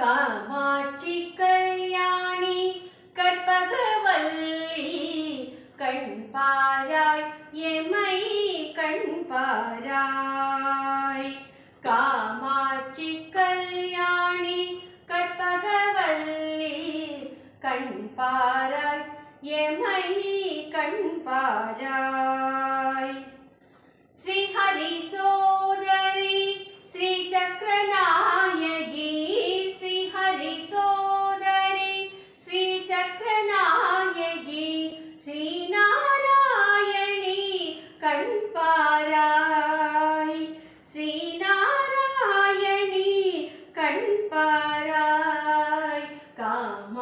காமாட்சி கல்யாணி கற்பகவல்லி கண்பாராய் எமை கண்பாராய். காமாட்சி கல்யாணி கற்பகவல்லி கண்பாராய் எமை கண்பாராய்.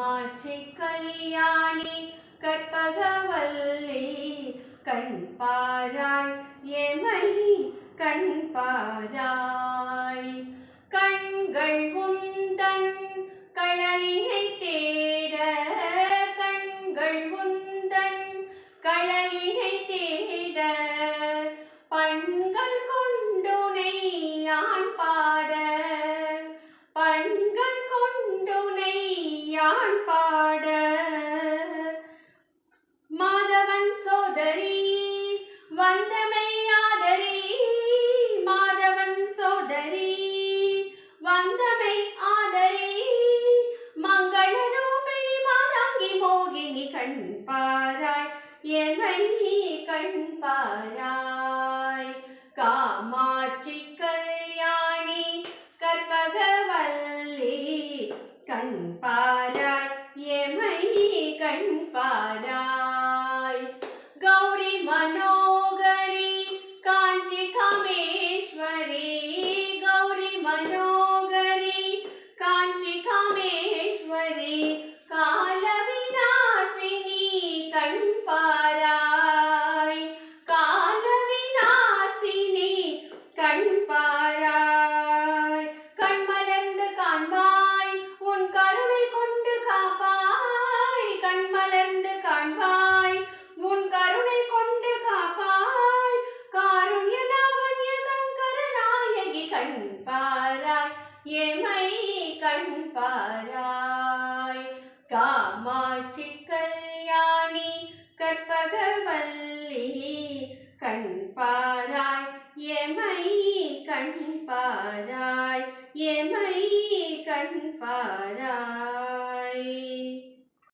காமாட்சி கல்யாணி கற்பகவல்லி. கண் பாராய் எமை கண் பாராய். கண் பாராய் எமை கண் பாராய். காமாட்சி கல்யாணி கற்பகவல்லி கண் பாராய் எமை கண் பாராய். கண் கண்மலர்ந்து காண்பாய். உன் கருணை கொண்டு காப்பாய். கண்மலர்ந்து காண்பாய். உன் கருணை கொண்டு காப்பாய். காருண்ய லாவண்ய சங்கர நாயகி கண் பாராய். ஏமை கண் பாராய். காமாட்சி கல்யாணி கற்பகவல்லி கண் பாராய் எமை கண் பாராய் எமை கண் பாராய்